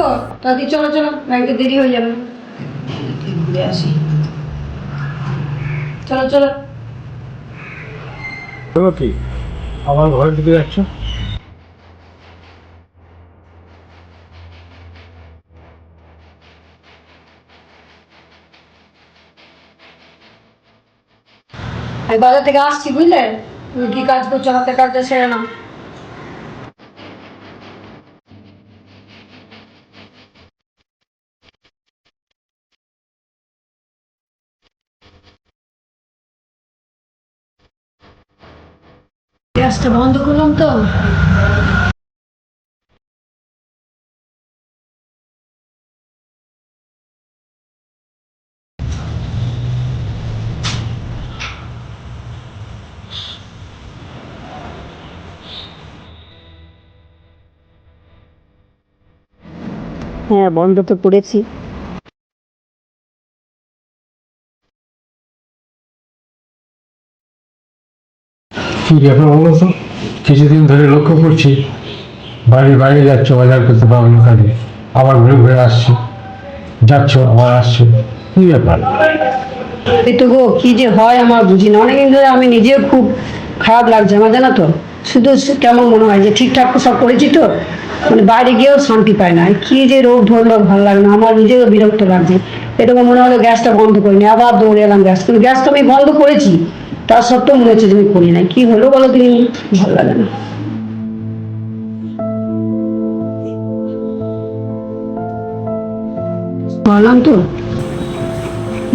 গো তাড়াতাড়ি চলো চলো ব্যাংকে দেরি হয়ে যাবে। ঘুরে আসি চলো। চলো কি? আমার ঘরে ঢুকে যাচ্ছ? আমি বাজার থেকে আসছি বুঝলে? কি কাজ করছ? হাতে কাজটা সেরে নাও। গ্যাসটা বন্ধ করলাম তো। হ্যাঁ বন্ধ তো করেছি। কি ব্যাপার বলো তো কিছুদিন ধরে লক্ষ্য করছি বাড়ি বাইরে যাচ্ছ, বাজার করতে পারব কাজে আবার ঘুরে ঘুরে আসছো। যাচ্ছ, আবার আসছো। কি ব্যাপার? গো, কি যে হয় আমার বুঝি না। অনেকদিন ধরে আমি নিজেও খুব খারাপ লাগছে আমার, জানো তো? শুধু কেমন মনে হয় যে ঠিকঠাক সব করেছি তো মানে বাইরে গিয়েও শান্তি পায় না। কি যে রোগ ধরলো ভালো লাগে না, আমার নিজেও বিরক্ত লাগছে। এরকম মনে হলো গ্যাসটা বন্ধ করিনি, আবার দৌড়ে এলাম গ্যাস। কিন্তু গ্যাস তো আমি বন্ধ করেছি। তার সত্ত্বেও মনে হচ্ছে আমি করি নাই। কি হলো বলো তুমি? ভালো লাগে না। তো,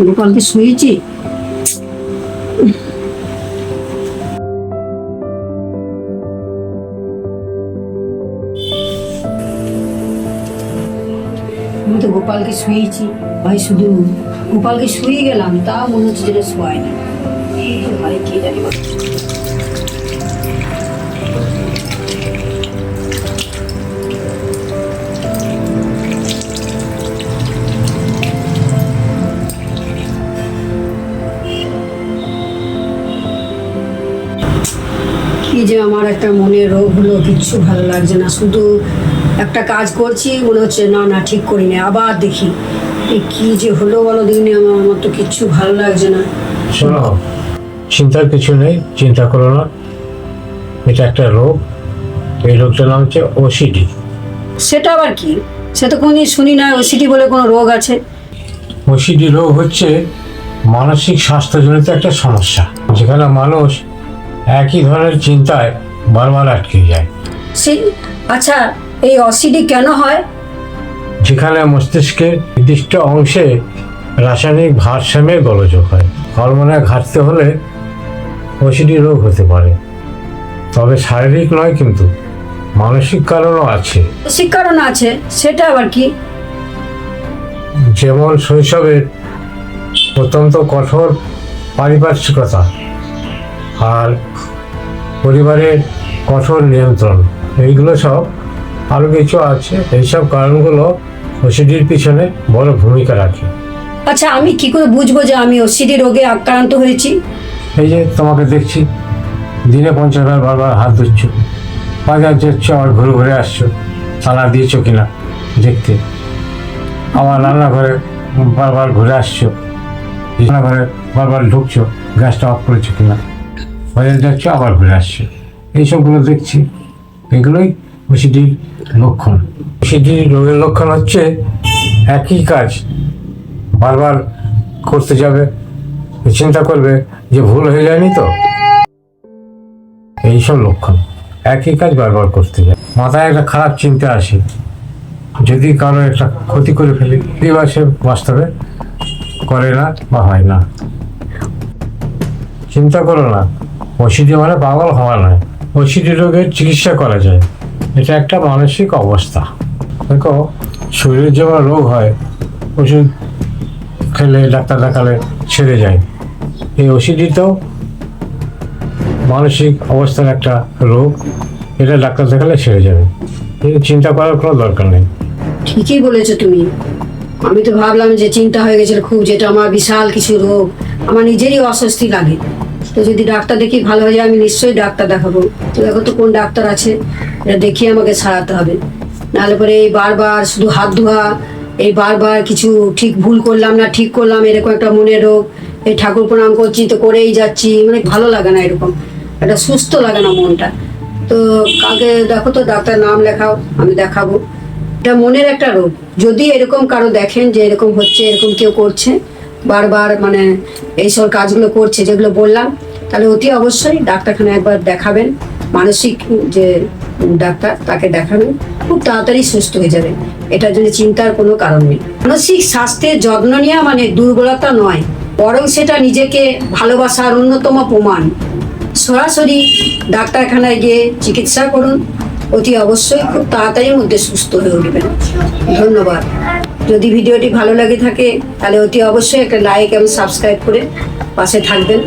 গোপালকে শুয়েছি। আমি তো গোপালকে শুয়েছি, ভাই শুধু গোপালকে শুয়ে গেলাম, তা মনে হচ্ছে যেটা শোয়াই না। কি যে আমার একটা মনের রোগ হলো, কিচ্ছু ভালো লাগছে না। শুধু একটা কাজ করছি, মনে হচ্ছে না না, ঠিক করিনি, আবার দেখি। কি যে হলো বলো দিনে, আমার আমার তো কিচ্ছু ভালো লাগছে না। শোনো চিন্তার কিছু নেই চিন্তা করো না। এটা একটা রোগ। এই রোগটার নাম হচ্ছে ওসিডি সেটা আবার কি? সে তো কোনদিন শুনি না ওসিডি বলে কোনো রোগ আছে। ওসিডি রোগ হচ্ছে মানসিক স্বাস্থ্যজনিত একটা সমস্যা যেখানে মানুষ একই ধরনের চিন্তায় বারবার আটকে যায়। সে আচ্ছা এই অসিডি কেন হয়? যেখানে মস্তিষ্কের নির্দিষ্ট অংশে রাসায়নিক ভারসাম্যের গোলযোগ হয়। হরমোনের ঘাটতি হলে ওসিডি রোগ হতে পারে। তবে শারীরিক নয় কিন্তু মানসিক কারণও আছে। কারণ আছে সেটা আবার কি? যেমন শৈশবের অত্যন্ত কঠোর পারিপার্শ্বিকতা আর পরিবারের কঠোর নিয়ন্ত্রণ। এইগুলো সব আরও কিছু আছে। এইসব কারণগুলো ওসিডির পিছনে বড় ভূমিকা রাখে। আচ্ছা আমি কি করে বুঝব যে আমি ওসিডি রোগে আক্রান্ত হয়েছি? এই যে তোমাকে দেখছি, দিনে পঞ্চাশ বার বারবার হাত ধুচ্ছ বাজার যাচ্ছ, আবার ঘুরে ঘুরে আসছো। তালা দিয়েছ কিনা দেখতে। আমার রান্নাঘরে বারবার ঘুরে আসছো। রান্নাঘরে বারবার ঢুকছো, গ্যাসটা অফ করেছ কিনা। বাজার যাচ্ছ, আবার ঘুরে আসছো। এইসবগুলো দেখছি। এগুলোই ওসিডির লক্ষণ। ওসিডির রোগের লক্ষণ হচ্ছে একই কাজ। বারবার করতে যাবে চিন্তা করবে যে ভুল হয়ে যায়নি তো? এইসব লক্ষণ। একই কাজ বারবার করতে যায়। মাথায় একটা খারাপ চিন্তা আসে। যদি কারও একটা ক্ষতি করে ফেলি বা সে বাস্তবে করে না বা হয় না। চিন্তা করো না। ওষুধি মানে পাগল হওয়া নয়। ওষুধি রোগের চিকিৎসা করা যায়। এটা একটা মানসিক অবস্থা। দেখো শরীরের যেমন রোগ হয়, ওষুধ খেলে, ডাক্তার দেখালে ছেড়ে যায়। এই ওষুধটিতেও মানসিক অবস্থার একটা রোগ, এটা ডাক্তার দেখালে সেরে যাবে। চিন্তা করার কোনো দরকার নেই। ঠিকই বলেছ তুমি। আমি তো ভাবলাম যে চিন্তা হয়ে গেছিল খুব যেটা আমার বিশাল কিছু রোগ। আমার নিজেরই অস্বস্তি লাগে। তো যদি ডাক্তার দেখি ভালো হয়ে যায়, আমি নিশ্চয়ই ডাক্তার দেখাবো। তো দেখো তো কোন ডাক্তার আছে, এটা দেখিয়ে আমাকে সারাতে হবে। নাহলে পরে এই বারবার শুধু হাত ধোয়া, এই বারবার কিছু ঠিক ভুল করলাম না, ঠিক করলাম, এরকম একটা মনের রোগ। এই ঠাকুর প্রণাম করছি, তো করেই যাচ্ছি। মানে ভালো লাগে না এরকম। একটা সুস্থ লাগে না মনটা। তো কালকে দেখো তো ডাক্তার নাম লেখাও, আমি দেখাবো। এটা মনের একটা রোগ। যদি এরকম কারও দেখেন যে এরকম হচ্ছে, এরকম কেউ করছে, বারবার মানে এইসব কাজগুলো করছে, যেগুলো বললাম, তাহলে অতি অবশ্যই ডাক্তারখানায় একবার দেখাবেন। মানসিক যে ডাক্তার, তাকে দেখাবেন। খুব তাড়াতাড়ি সুস্থ হয়ে যাবে। এটার জন্য চিন্তার কোনো কারণ নেই। মানসিক স্বাস্থ্যের যত্ন নেওয়া মানে দুর্বলতা নয়। বরং সেটা নিজেকে ভালোবাসার অন্যতম প্রমাণ। সরাসরি ডাক্তারখানায় গিয়ে চিকিৎসা করুন। অতি অবশ্যই খুব তাড়াতাড়ির মধ্যে সুস্থ হয়ে উঠবেন। ধন্যবাদ। যদি ভিডিওটি ভালো লাগে থাকে, তাহলে অতি অবশ্যই একটা লাইক এবং সাবস্ক্রাইব করে পাশে থাকবেন।